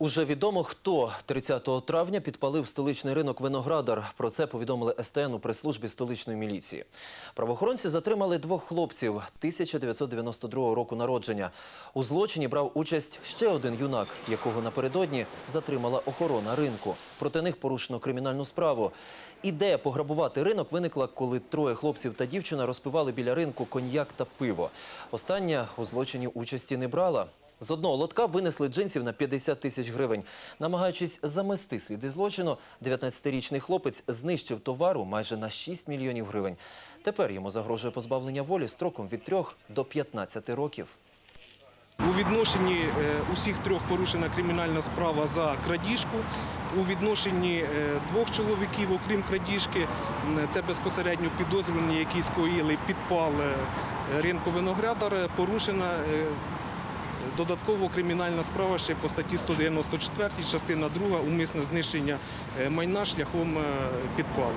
Уже відомо, хто 30 травня підпалив столичний ринок Виноградар. Про це повідомили СТН у прес-службі столичної міліції. Правоохоронці затримали двох хлопців 1992 року народження. У злочині брав участь ще один юнак, якого напередодні затримала охорона ринку. Проти них порушено кримінальну справу. Ідея пограбувати ринок виникла, коли троє хлопців та дівчина розпивали біля ринку коньяк та пиво. Остання у злочині участі не брала. З одного лотка винесли джинсів на 50 тисяч гривень. Намагаючись замести сліди злочину, 19-річний хлопець знищив товару майже на 6 мільйонів гривень. Тепер йому загрожує позбавлення волі строком від 3 до 15 років. У відношенні е, усіх трьох порушена кримінальна справа за крадіжку. У відношенні е, двох чоловіків, окрім крадіжки, це безпосередньо підозрювані, які скоїли підпал е, ринку виноградар, порушена додатково кримінальна справа ще по статті 194, частина 2, умисне знищення е, майна шляхом е, підпалу.